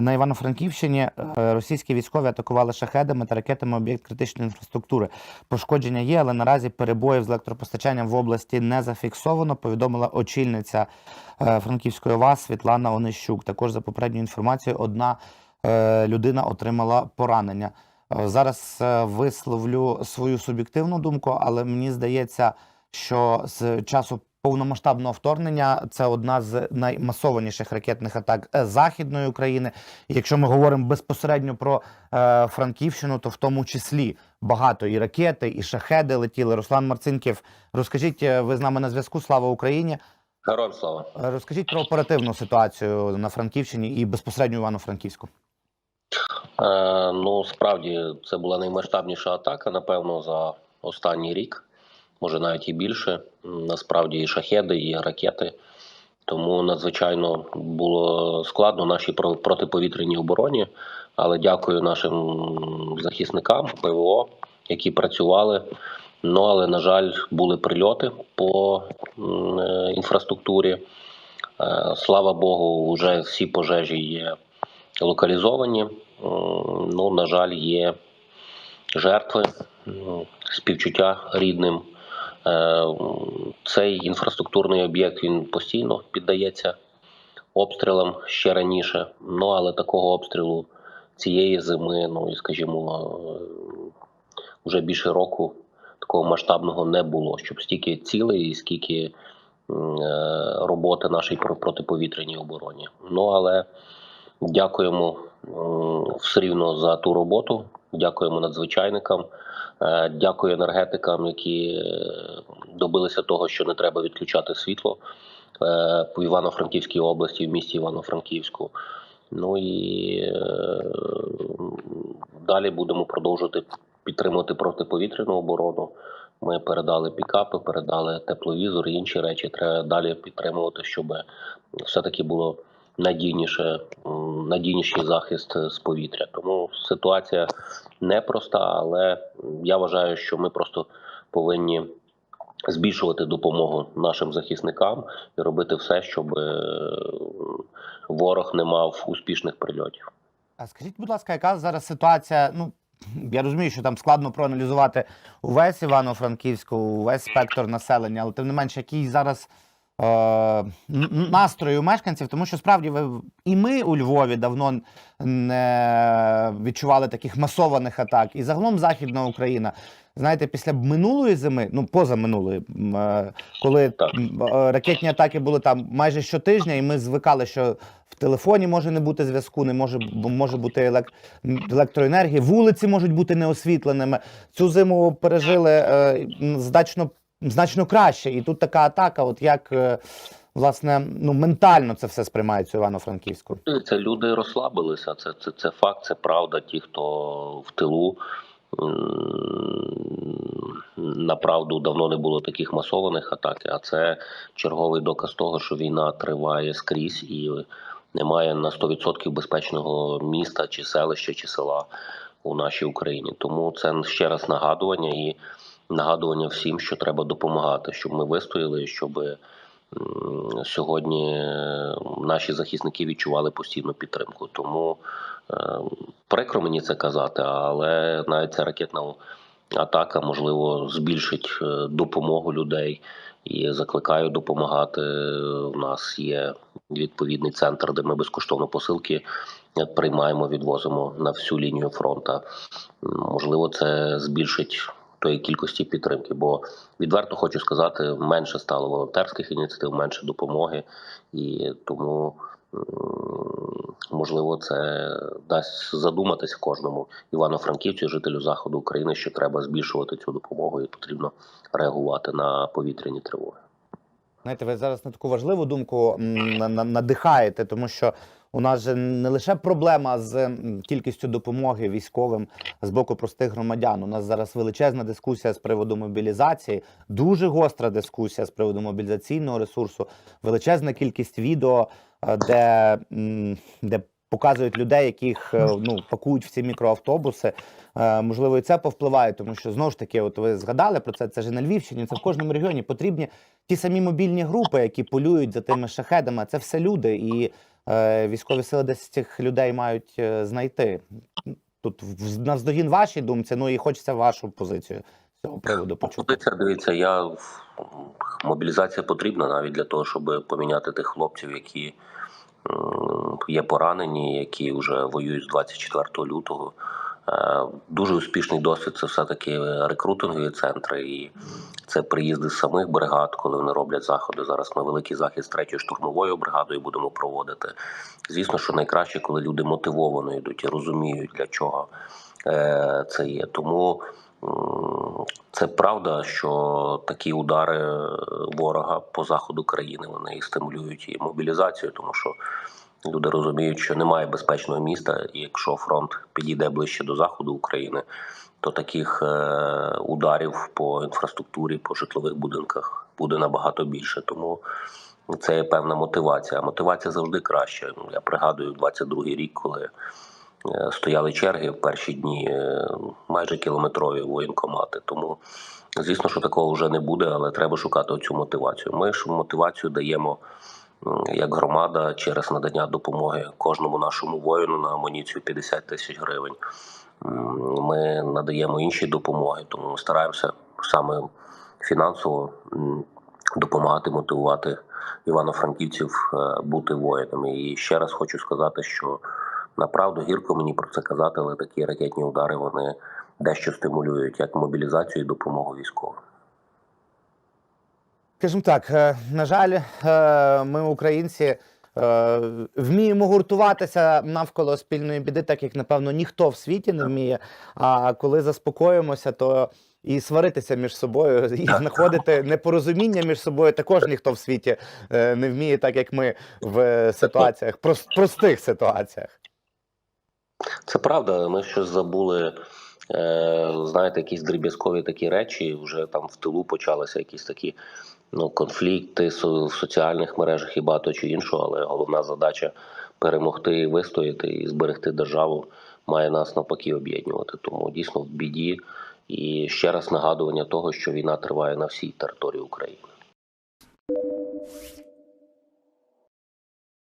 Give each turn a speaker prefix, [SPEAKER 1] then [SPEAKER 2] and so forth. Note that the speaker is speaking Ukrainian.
[SPEAKER 1] На Івано-Франківщині е, російські військові атакували шахедами та ракетами об'єкт критичної інфраструктури. Пошкодження є, але наразі перебоїв з електропостачанням в області не зафіксовано. Повідомила очільниця е, Франківської ОВА Світлана Онищук. Також за попередньою інформацією, одна е, людина отримала поранення. Зараз висловлю свою суб'єктивну думку, але мені здається, що з часу повномасштабного вторгнення це одна з наймасованіших ракетних атак е, західної України. Якщо ми говоримо безпосередньо про е, Франківщину, то в тому числі багато і ракети, і шахеди летіли. Руслан Марцинків, розкажіть, е, ви з нами на зв'язку? Слава Україні!
[SPEAKER 2] Героям слава.
[SPEAKER 1] Е, Розкажіть про оперативну ситуацію на Франківщині і безпосередньо Івано-Франківську.
[SPEAKER 2] Е, ну справді це була наймасштабніша атака, напевно, за останній рік, може навіть і більше. Насправді і шахеди, і ракети. Тому надзвичайно було складно нашій про- протиповітряній обороні. Але дякую нашим захисникам ПВО, які працювали. Ну але на жаль, були прильоти по е, інфраструктурі. Е, Слава Богу, вже всі пожежі є локалізовані. Ну, на жаль, є жертви, співчуття рідним. Е, Цей інфраструктурний об'єкт він постійно піддається обстрілам ще раніше. Ну але такого обстрілу цієї зими, ну і скажімо, е, вже більше року такого масштабного не було, щоб стільки цілей і скільки е, роботи нашій про- протиповітряній обороні. Ну але дякуємо все рівно за ту роботу. Дякуємо надзвичайникам. Е, Дякую енергетикам, які е, добилися того, що не треба відключати світло е, по Івано-Франківській області, в місті Івано-Франківську. Ну і е, далі будемо продовжувати підтримувати протиповітряну оборону. Ми передали пікапи, передали тепловізор і інші речі. Треба далі підтримувати, щоб все-таки було надійніше, надійніший захист е, з повітря. Тому ситуація непроста, але я вважаю, що ми просто повинні збільшувати допомогу нашим захисникам і робити все, щоб е, ворог не мав успішних прильотів.
[SPEAKER 1] А скажіть, будь ласка, яка зараз ситуація? Ну я розумію, що там складно проаналізувати увесь Івано-Франківську, увесь спектр населення, але тим не менше, який зараз е, н- мешканців, тому що справді ви і ми у Львові давно не відчували таких масованих атак, і загалом Західна Україна. Знаєте, після минулої зими, ну поза минулої, е, коли
[SPEAKER 2] Так.
[SPEAKER 1] е, ракетні атаки були там майже щотижня, і ми звикали, що в телефоні може не бути зв'язку, не може може бути елек... електроенергії, вулиці можуть бути неосвітленими. Цю зиму пережили е, значно, значно краще. І тут така атака, от як е, власне ну ментально це все сприймається Івано-Франківську.
[SPEAKER 2] Це люди розслабилися. Це, це, це факт, це правда. Ті, хто в тилу. Направду давно не було таких масованих атак, а це черговий доказ того, що війна триває скрізь і немає на 100% безпечного міста чи селища чи села у нашій Україні. Тому це ще раз нагадування і нагадування всім, що треба допомагати, щоб ми вистояли, щоб сьогодні наші захисники відчували постійну підтримку. Тому е, прикро мені це казати, але навіть ця ракетна атака можливо збільшить е, допомогу людей. І закликаю допомагати. У нас є відповідний центр, де ми безкоштовно посилки приймаємо, відвозимо на всю лінію фронту. Можливо, це збільшить тої кількості підтримки, бо відверто хочу сказати, менше стало волонтерських ініціатив, менше допомоги, і тому можливо це дасть задуматись кожному івано-франківцю, жителю заходу України, що треба збільшувати цю допомогу і потрібно реагувати на повітряні тривоги.
[SPEAKER 1] Знаєте, ви зараз на таку важливу думку на- на- надихаєте, тому що у нас же не лише проблема з кількістю допомоги військовим з боку простих громадян. У нас зараз величезна дискусія з приводу мобілізації, дуже гостра дискусія з приводу мобілізаційного ресурсу, величезна кількість відео, е, де, де показують людей, яких е, ну, пакують в ці мікроавтобуси. Е, Можливо, і це повпливає, тому що знову ж таки, от ви згадали про це, це ж на Львівщині, це в кожному регіоні потрібні ті самі мобільні групи, які полюють за тими шахедами. Це все люди. І е, військові сили десь цих людей мають е, знайти. Тут в- навздогін вашій думці, ну і хочеться вашу позицію з цього приводу почути.
[SPEAKER 2] Позиція, дивіться, я мобілізація потрібна навіть для того, щоб поміняти тих хлопців, які є поранені, які вже воюють з 24 лютого. Е, Дуже успішний досвід це все-таки рекрутингові центри, і це приїзди самих бригад, коли вони роблять заходи. Зараз ми великий захід з третьою штурмовою бригадою будемо проводити. Звісно, що найкраще, коли люди мотивовано йдуть і розуміють, для чого е, це є. Тому це правда, що такі удари ворога по заходу країни вони стимулюють і мобілізацію, тому що люди розуміють, що немає безпечного міста, і якщо фронт підійде ближче до заходу України, то таких е, ударів по інфраструктурі, по житлових будинках буде набагато більше. Тому це є певна мотивація. Мотивація завжди краща. Ну, Я пригадую 22-й рік, коли е, стояли черги в перші дні, е, майже кілометрові воєнкомати. Тому, звісно, що такого вже не буде, але треба шукати цю мотивацію. Ми ж мотивацію даємо як громада через надання допомоги кожному нашому воїну на амуніцію 50 тисяч гривень. Ми надаємо інші допомоги, тому ми стараємося саме фінансово допомагати мотивувати івано-франківців е, бути воїнами. І ще раз хочу сказати, що направду гірко мені про це казати, але такі ракетні удари вони дещо стимулюють як мобілізацію і допомогу військовим.
[SPEAKER 1] Скажімо так, е, на жаль, е, ми, українці, е, вміємо гуртуватися навколо спільної біди, так як, напевно, ніхто в світі не вміє. А коли заспокоїмося, то і сваритися між собою, і знаходити непорозуміння між собою також ніхто в світі не вміє, так як ми в ситуаціях, простих ситуаціях.
[SPEAKER 2] Це правда. Ми щось забули. Знаєте, якісь дріб'язкові такі речі. Вже там в тилу почалися якісь такі ну, конфлікти в соціальних мережах і багато чого іншого. Але головна задача перемогти і вистояти і зберегти державу має нас навпаки об'єднувати. Тому дійсно в біді. І ще раз нагадування того, що війна триває на всій території України.